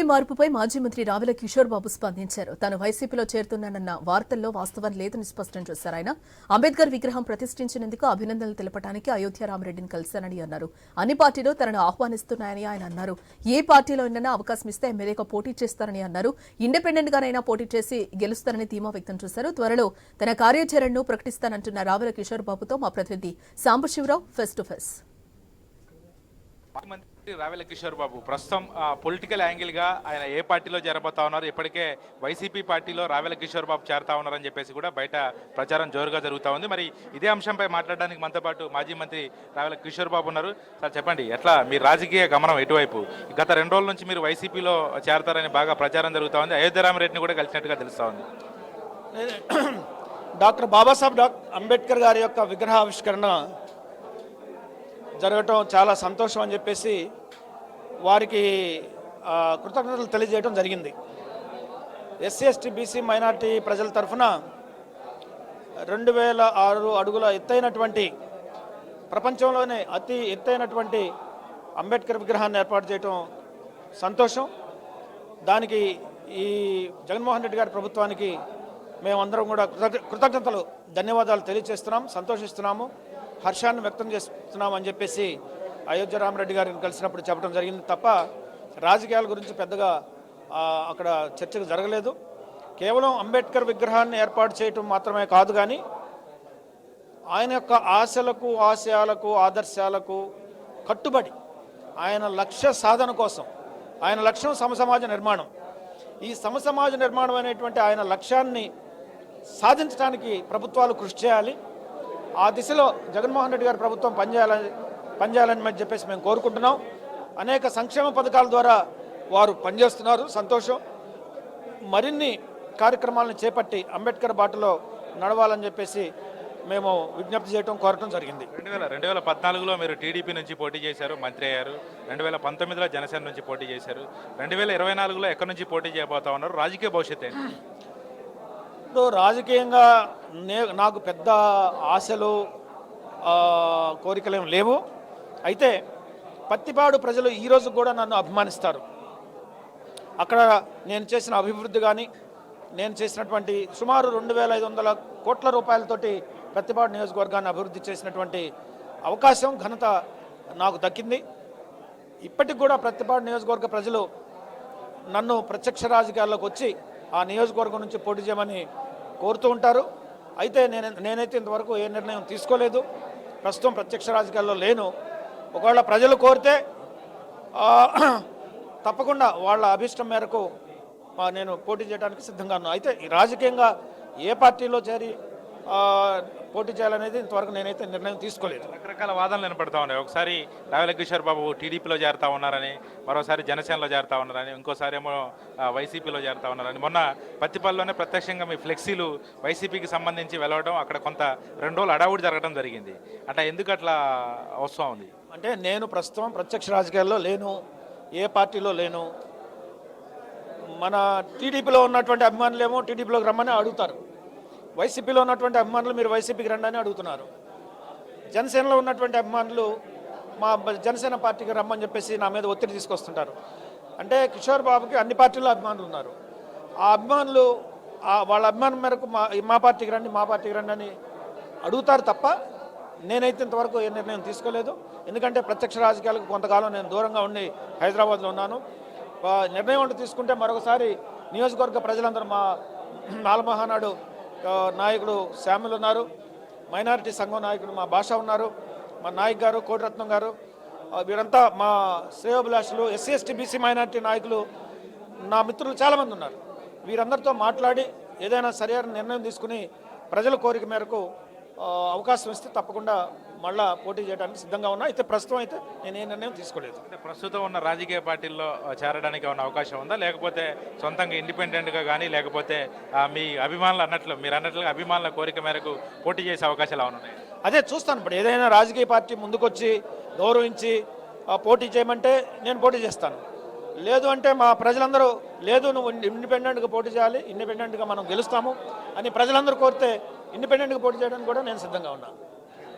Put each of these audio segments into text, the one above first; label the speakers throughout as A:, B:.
A: ఈ మార్పుపై మాజీ మంత్రి రావెల కిషోర్ బాబు స్పందించారు. తాను వైసీపీలో చేరుతున్నానన్న వార్తల్లో వాస్తవం లేదని స్పష్టం చేశారు ఆయన. అంబేద్కర్ విగ్రహం ప్రతిష్ఠించినందుకు అభినందనలు తెలపడానికి అయోధ్య రామరెడ్డిని కలిశానని అన్నారు. అన్ని పార్టీలు తనను ఆహ్వానిస్తున్నాయని ఆయన అన్నారు. ఏ పార్టీలో అయినా అవకాశం ఇస్తే ఎమ్మెల్యేగా పోటీ చేస్తారని అన్నారు. ఇండిపెండెంట్ గానైనా పోటీ చేసి గెలుస్తారని ధీమా వ్యక్తం చేశారు. త్వరలో తన కార్యాచరణను ప్రకటిస్తానంటున్న రావెల కిషోర్ బాబుతో మా ప్రతినిధి Sambasivarao face to face.
B: Ravela Kishore Babu ప్రస్తుతం పొలిటికల్ యాంగిల్గా ఆయన ఏ పార్టీలో చేరబోతా ఉన్నారు ఇప్పటికే వైసీపీ పార్టీలో రావెల కిషోర్ బాబు చేరతా ఉన్నారని చెప్పేసి కూడా బయట ప్రచారం జోరుగా జరుగుతూ ఉంది. మరి ఇదే అంశంపై మాట్లాడడానికి మనతో పాటు మాజీ మంత్రి రావెల కిషోర్ బాబు ఉన్నారు. సార్ చెప్పండి ఎట్లా మీ రాజకీయ గమనం ఎటువైపు? గత రెండు రోజుల నుంచి మీరు వైసీపీలో చేరతారని బాగా ప్రచారం జరుగుతూ ఉంది. అయోధ్యరామరెడ్డిని కూడా కలిసినట్టుగా తెలుస్తూ ఉంది.
C: డాక్టర్ బాబాసాహెబ్ డాక్ అంబేద్కర్ గారి యొక్క విగ్రహావిష్కరణ జరగటం చాలా సంతోషం అని చెప్పేసి వారికి కృతజ్ఞతలు తెలియజేయడం జరిగింది. ఎస్సీ ఎస్టీ బీసీ మైనార్టీ ప్రజల తరఫున రెండు వేల ఆరు అడుగుల ఎత్తైనటువంటి ప్రపంచంలోనే అతి ఎత్తైనటువంటి అంబేద్కర్ విగ్రహాన్ని ఏర్పాటు చేయటం సంతోషం. దానికి ఈ జగన్మోహన్ రెడ్డి గారి ప్రభుత్వానికి మేమందరం కూడా కృతజ్ఞ కృతజ్ఞతలు ధన్యవాదాలు తెలియజేస్తున్నాం సంతోషిస్తున్నాము హర్షాన్ని వ్యక్తం చేస్తున్నాం అని చెప్పేసి అయోధ్య రామరెడ్డి గారిని కలిసినప్పుడు చెప్పడం జరిగింది తప్ప రాజకీయాల గురించి పెద్దగా అక్కడ చర్చకు జరగలేదు. కేవలం అంబేద్కర్ విగ్రహాన్ని ఏర్పాటు చేయటం మాత్రమే కాదు కానీ ఆయన యొక్క ఆశలకు ఆశయాలకు ఆదర్శాలకు కట్టుబడి ఆయన లక్ష్య సాధన కోసం ఆయన లక్ష్యం సమసమాజ నిర్మాణం. ఈ సమసమాజ నిర్మాణం అనేటువంటి ఆయన లక్ష్యాన్ని సాధించడానికి ప్రభుత్వాలు కృషి చేయాలి. ఆ దిశలో జగన్మోహన్ రెడ్డి గారి ప్రభుత్వం పనిచేయాలని పనిచేయాలని చెప్పేసి మేము కోరుకుంటున్నాం. అనేక సంక్షేమ పథకాల ద్వారా వారు పనిచేస్తున్నారు. సంతోషం. మరిన్ని కార్యక్రమాలను చేపట్టి అంబేద్కర్ బాటలో నడవాలని చెప్పేసి మేము విజ్ఞప్తి చేయడం కోరటం జరిగింది.
B: రెండు వేల రెండు వేల పద్నాలుగులో మీరు టీడీపీ నుంచి పోటీ చేశారు మంత్రి అయ్యారు. రెండు వేల పంతొమ్మిదిలో జనసేన నుంచి పోటీ చేశారు. రెండు వేల ఇరవై నాలుగులో ఎక్కడి నుంచి పోటీ చేయబోతా ఉన్నారు? రాజకీయ భవిష్యత్ ఏంటి?
C: ఇప్పుడు రాజకీయంగా నే నాకు పెద్ద ఆశలు కోరికలు లేవు. అయితే పత్తిపాడు ప్రజలు ఈరోజు కూడా నన్ను అభిమానిస్తారు. అక్కడ నేను చేసిన అభివృద్ధి కానీ నేను చేసినటువంటి సుమారు రెండు వేల ఐదు వందల కోట్ల రూపాయలతోటి పత్తిపాడు నియోజకవర్గాన్ని అభివృద్ధి చేసినటువంటి అవకాశం ఘనత నాకు దక్కింది. ఇప్పటికి కూడా ప్రతిపాడు నియోజకవర్గ ప్రజలు నన్ను ప్రత్యక్ష రాజకీయాల్లోకి వచ్చి ఆ నియోజకవర్గం నుంచి పోటీ చేయమని కోరుతూ ఉంటారు. అయితే నేను నేనైతే ఇంతవరకు ఏ నిర్ణయం తీసుకోలేదు. ప్రస్తుతం ప్రత్యక్ష రాజకీయాల్లో లేను. ఒకవేళ ప్రజలు కోరితే తప్పకుండా వాళ్ళ అభిష్టం మేరకు నేను పోటీ చేయడానికి సిద్ధంగా ఉన్నాను. అయితే రాజకీయంగా ఏ పార్టీలో చేరి పోటీ చేయాలనేది ఇంతవరకు నేనైతే నిర్ణయం తీసుకోలేదు.
B: రకరకాల వాదనలు వినపడతా ఉన్నాయి. ఒకసారి రావెల కిషోర్ బాబు టీడీపీలో చేరుతా ఉన్నారని మరోసారి జనసేనలో చేరుతా ఉన్నారని ఇంకోసారి ఏమో వైసీపీలో చేరుతా ఉన్నారని. మొన్న పత్తిపల్లిలోనే ప్రత్యక్షంగా మీ ఫ్లెక్సీలు వైసీపీకి సంబంధించి వెలవడం అక్కడ కొంత రెండు రోజులు అడావుడి జరగడం జరిగింది. అట్లా ఎందుకు అట్లా వస్తూ ఉంది?
C: అంటే నేను ప్రస్తుతం ప్రత్యక్ష రాజకీయాల్లో లేను ఏ పార్టీలో లేను. మన టీడీపీలో ఉన్నటువంటి అభిమానులేమో టీడీపీలోకి రమ్మని అడుగుతారు. వైసీపీలో ఉన్నటువంటి అభిమానులు మీరు వైసీపీకి రండి అడుగుతున్నారు. జనసేనలో ఉన్నటువంటి అభిమానులు మా జనసేన పార్టీకి రమ్మని చెప్పేసి నా మీద ఒత్తిడి తీసుకొస్తుంటారు. అంటే కిషోర్ బాబుకి అన్ని పార్టీల్లో అభిమానులు ఉన్నారు. ఆ అభిమానులు వాళ్ళ అభిమానం మేరకు మా మా పార్టీకి రండి మా పార్టీకి రండి అని అడుగుతారు తప్ప నేనైతే ఇంతవరకు ఏ నిర్ణయం తీసుకోలేదు. ఎందుకంటే ప్రత్యక్ష రాజకీయాలకు కొంతకాలం నేను దూరంగా ఉండి హైదరాబాద్లో ఉన్నాను. నిర్ణయం అంటూ తీసుకుంటే మరొకసారి నియోజకవర్గ ప్రజలందరూ మా నాలమహానాడు నాయకుడు శ్యాములు ఉన్నారు. మైనారిటీ సంఘం నాయకుడు మా భాష ఉన్నారు. మా నాయక్ గారు కోటిరత్నం గారు వీరంతా మా శ్రేయోభిలాషులు ఎస్సీ ఎస్టీ బీసీ మైనారిటీ నాయకులు నా మిత్రులు చాలామంది ఉన్నారు. వీరందరితో మాట్లాడి ఏదైనా సరైన నిర్ణయం తీసుకుని ప్రజల కోరిక మేరకు అవకాశం ఇస్తే తప్పకుండా మళ్ళా పోటీ చేయడానికి సిద్ధంగా ఉన్నా. అయితే ప్రస్తుతం అయితే నేను ఏ నిర్ణయం తీసుకోలేదు.
B: అంటే ప్రస్తుతం ఉన్న రాజకీయ పార్టీల్లో చేరడానికి ఏమైనా అవకాశం ఉందా? లేకపోతే సొంతంగా ఇండిపెండెంట్గా కానీ లేకపోతే మీ అభిమానులు అన్నట్లు మీరు అన్నట్లుగా అభిమానుల కోరిక మేరకు పోటీ చేసే అవకాశాలు ఏమైనా ఉన్నాయి?
C: అదే చూస్తాను. ఇప్పుడు ఏదైనా రాజకీయ పార్టీ ముందుకొచ్చి గౌరవించి పోటీ చేయమంటే నేను పోటీ చేస్తాను. లేదు అంటే మా ప్రజలందరూ లేదు నువ్వు ఇండిపెండెంట్గా పోటీ చేయాలి ఇండిపెండెంట్గా మనం గెలుస్తాము అని ప్రజలందరూ కోరితే ఇండిపెండెంట్గా పోటీ చేయడానికి కూడా నేను సిద్ధంగా ఉన్నాను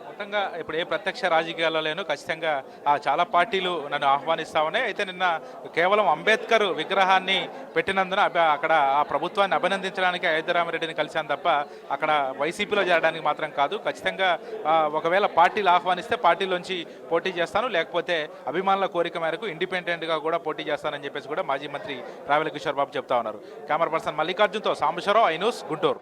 B: మొత్తంగా ఇప్పుడు ఏ ప్రత్యక్ష రాజకీయాల్లో లేను ఖచ్చితంగా చాలా పార్టీలు నన్ను ఆహ్వానిస్తా ఉన్నాయి. అయితే నిన్న కేవలం అంబేద్కర్ విగ్రహాన్ని పెట్టినందున అక్కడ ఆ ప్రభుత్వాన్ని అభినందించడానికి అయోధ్యరామరెడ్డిని కలిశాను తప్ప అక్కడ వైసీపీలో చేరడానికి మాత్రం కాదు. ఖచ్చితంగా ఒకవేళ పార్టీలు ఆహ్వానిస్తే పార్టీలోంచి పోటీ చేస్తాను. లేకపోతే అభిమానుల కోరిక మేరకు ఇండిపెండెంట్గా కూడా పోటీ చేస్తానని చెప్పేసి కూడా మాజీ మంత్రి రావెల కిషోర్ బాబు చెప్తా ఉన్నారు. కెమెరా పర్సన్ మల్లికార్జున్తో సాంబశివరావు ఐనూస్ గుంటూరు.